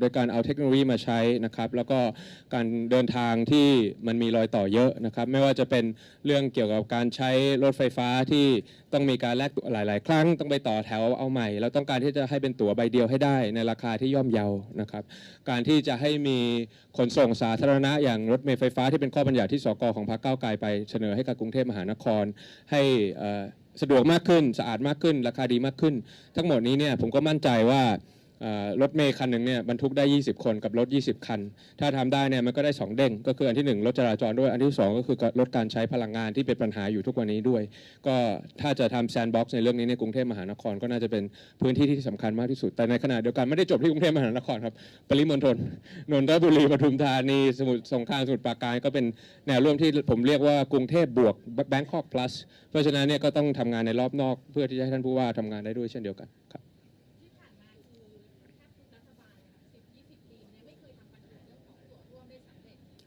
โดยการเอาเทคโนโลยีมาใช้นะครับ แล้วก็การเดินทางที่มันมีรอยต่อเยอะนะครับ ไม่ว่าจะเป็นเรื่องเกี่ยวกับการใช้รถไฟฟ้าที่ต้องมีการแลกตั๋วหลาย ๆ ครั้งต้องไปต่อแถวเอาใหม่ แล้วต้องการที่จะให้เป็นตั๋วใบเดียวให้ได้ในราคาที่ย่อมเยานะครับ การที่จะให้มีขนส่งสาธารณะอย่างรถเมล์ไฟฟ้าที่เป็นข้อบัญญัติที่สกของพรรคก้าวไกลไปเสนอให้กับกรุงเทพมหานครให้สะดวกมากขึ้น สะอาดมากขึ้น ราคาดีมากขึ้น ทั้งหมดนี้เนี่ยผมก็มั่นใจว่า รถเมย์คันหนึ่งเนี่ยบรรทุกได้ 20 คนกับรถ 20 คัน ถ้าทำได้เนี่ยมันก็ได้ 2 เด้ง ก็คืออันที่ 1 รถจราจรด้วยอันที่ 2 ก็คือลดการใช้พลังงานที่เป็นปัญหาอยู่ทุกวันนี้ด้วย ก็ถ้าจะทำแซนด์บ็อกซ์ในเรื่องนี้ในกรุงเทพมหานครก็น่าจะเป็นพื้นที่ที่สำคัญมากที่สุด แต่ในขณะเดียวกันไม่ได้จบที่กรุงเทพมหานครครับปริมณฑลนนทบุรีปทุมธานีสมุทรสงครามสมุทรปราการก็เป็นแนวร่วมที่ผมเรียกว่ากรุงเทพบวก Bangkok plus เพราะฉะนั้นเนี่ยก็ต้องทำงานในรอบนอก เพื่อที่จะให้ท่านผู้ว่าทำงานได้ด้วยเช่นเดียวกันครับ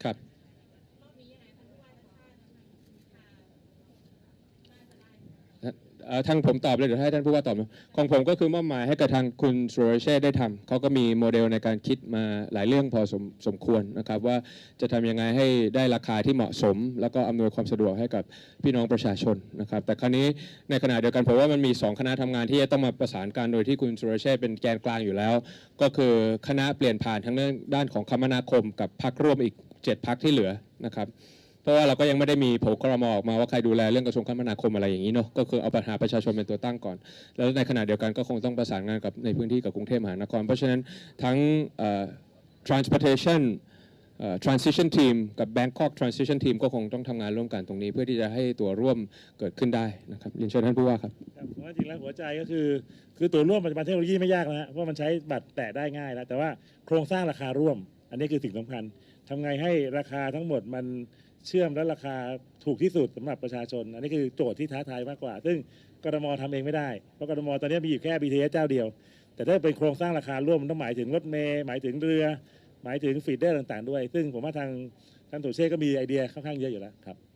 ครับทางผมตอบเลยเดี๋ยวให้ท่านผู้ว่าตอบของผมก็คือมอบหมายให้กับทางคุณสุรเชษได้ทำเขาก็มีโมเดลในการคิดมาหลายเรื่องพอสมสมควรนะครับ ว่าจะทำยังไงให้ได้ราคาที่เหมาะสม แล้วก็อำนวยความสะดวกให้กับพี่น้องประชาชนนะครับ แต่ครั้นี้ในขณะเดียวกันผมว่ามันมี 2 คณะทำงานที่จะต้องมาประสานกันโดยที่คุณสุรเชษเป็นแกนกลางอยู่แล้ว ก็คือคณะเปลี่ยนผ่านทั้งเรื่องด้านของคมนาคมกับพักร่วมอีก 7พักที่เหลือนะครับเพราะว่าเราก็ยังไม่ได้มีโผล่ครมออกมาว่าใครดูแลเรื่องกระทรวงคมนาคมอะไรอย่างนี้เนาะก็คือเอาปัญหาประชาชนเป็นตัวตั้งก่อน แล้วในขณะเดียวกันก็คงต้องประสานงานกับในพื้นที่กับกรุงเทพมหานคร เพราะฉะนั้นทั้ง transportation transition team กับ Bangkok transition team ก็คงต้องทำงานร่วมกันตรงนี้ เพื่อที่จะให้ตัวร่วมเกิดขึ้นได้นะครับเรียนเชิญท่านผู้ว่าครับผมว่าจริงแล้วหัวใจก็คือ คือตัวร่วมปัจจุบันเทคโนโลยีไม่ยากแล้วฮะเพราะมันใช้บัตรแตะได้ง่ายแล้วแต่ว่าโครงสร้างราคาร่วม อันนี้คือสิ่งสำคัญทำไงให้ราคาทั้งหมดมันเชื่อมและราคาถูกที่สุดสำหรับประชาชน อันนี้คือโจทย์ที่ท้าทายมากกว่า ซึ่งกรทมทำเองไม่ได้ เพราะกรทมตอนนี้มีอยู่แค่ BTS เจ้าเดียว แต่ถ้าเป็นโครงสร้างราคาร่วมมันต้องหมายถึงรถเมย์หมายถึงเรือ หมายถึงฟีดเดอร์ต่าง ๆ ด้วย ซึ่งผมว่าทางท่านตุเช่ก็มีไอเดียค่อนข้างเยอะอยู่แล้วครับ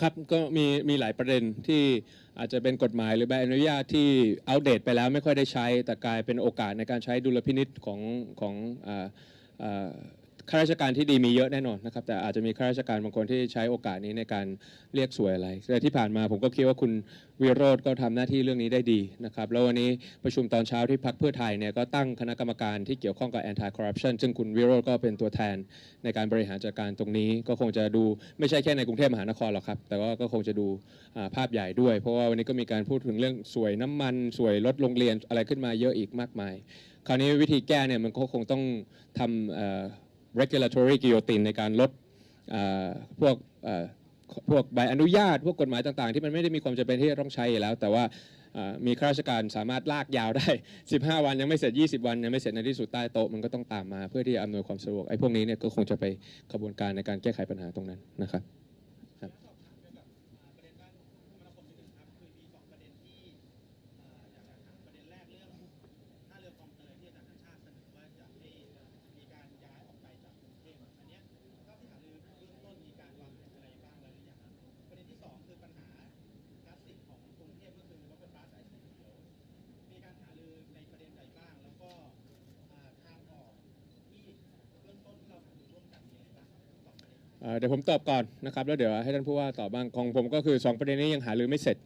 ครับก็มีมีหลายประเด็นที่อาจจะเป็นกฎหมายหรือใบอนุญาตที่อัปเดตไปแล้วไม่ค่อยได้ใช้ แต่กลายเป็นโอกาสในการใช้ดุลพินิษของของอ ข้าราชการที่ดีมีเยอะแน่นอนนะครับ แต่อาจจะมีข้าราชการบางคนที่ใช้โอกาสนี้ในการเรียกสวยอะไรแต่ที่ผ่านมาผมก็คิดว่าคุณวิโรธก็ทำหน้าที่เรื่องนี้ได้ดีนะครับ แล้ววันนี้ประชุมตอนเช้าที่พักเพื่อไทยเนี่ยก็ตั้งคณะกรรมการที่เกี่ยวข้องกับ anti corruption ซึ่งคุณวิโรธก็เป็นตัวแทนในการบริหารจัดการตรงนี้ ก็คงจะดูไม่ใช่แค่ในกรุงเทพมหานครหรอกครับ แต่ว่าก็คงจะดูภาพใหญ่ด้วย เพราะว่าวันนี้ก็มีการพูดถึงเรื่องสวยน้ำมันสวยรถโรงเรียนอะไรขึ้นมาเยอะอีกมากมาย คราวนี้วิธีแก้เนี่ยมันก็คงต้องทำ regulatory guillotine ในการลดพวกพวกใบอนุญาต พวกกฎหมายต่างๆ ที่มันไม่ได้มีความจำเป็นที่จะต้องใช้แล้ว แต่ว่าอ่ามีข้าราชการสามารถลากยาวได้ 15 วันยังไม่เสร็จ 20 วันยังไม่เสร็จในที่สุดใต้โต๊ะมันก็ต้องตามมาเพื่อที่จะอำนวยความสะดวกไอ้พวกนี้เนี่ยก็คงจะไปกระบวนการในการแก้ไขปัญหาตรงนั้นนะครับ ท่าเรือคลองเตยที่อาจารย์ชาติเสนอว่าจะให้มีการย้ายออกไปจากกรุงเทพอะอันเนี้ยเท่าที่หารือเบื้องต้นมีการวางแผนอะไรบ้างแล้วหรือยังครับประเด็นที่สองคือปัญหาคลาสสิกของกรุงเทพก็คือรถไฟฟ้าสายสีเขียว มีการหารือในประเด็นใดบ้าง แล้วก็อ่าทางออกที่เบื้องต้นที่เราหารือร่วมกันมีอะไรบ้างสองประ เด็นเอ่อเดี๋ยวผมตอบก่อนนะครับแล้วเดี๋ยวให้ท่านผู้ว่าตอบบ้างของผมก็คือ 2 ประเด็นนี้ยังหารือไม่เสร็จ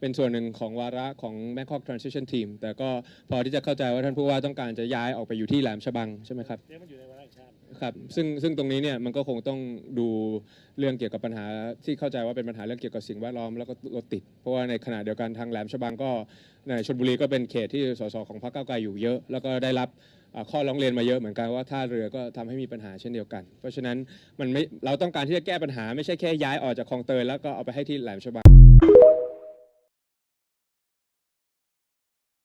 เป็นส่วนหนึ่งของวาระของ Bangkok Transition Team แต่ก็พอที่จะเข้าใจว่าท่านผู้ว่าต้องการจะย้ายออกไปอยู่ที่แหลมฉบังใช่ไหมครับเนี่ยมันอยู่ในวาระแห่งชาติครับซึ่งซึ่งตรงนี้เนี่ยมันก็คงต้องดูเรื่องเกี่ยวกับปัญหาที่เข้าใจว่าเป็นปัญหาเรื่องเกี่ยวกับสิ่งแวดล้อมแล้วก็รถติด เพราะว่าในขณะเดียวกันทางแหลมฉบังก็ในชลบุรีก็เป็นเขตที่สสของพรรคก้าวไกลอยู่เยอะ แล้วก็ได้รับอ่า ข้อร้องเรียนมาเยอะเหมือนกันว่าท่าเรือก็ทำให้มีปัญหาเช่นเดียวกัน เพราะฉะนั้นมันไม่เราต้องการที่จะแก้ปัญหาไม่ใช่แค่ย้ายออกจากคลองเตยแล้วก็เอาไปให้ที่แหลมฉบัง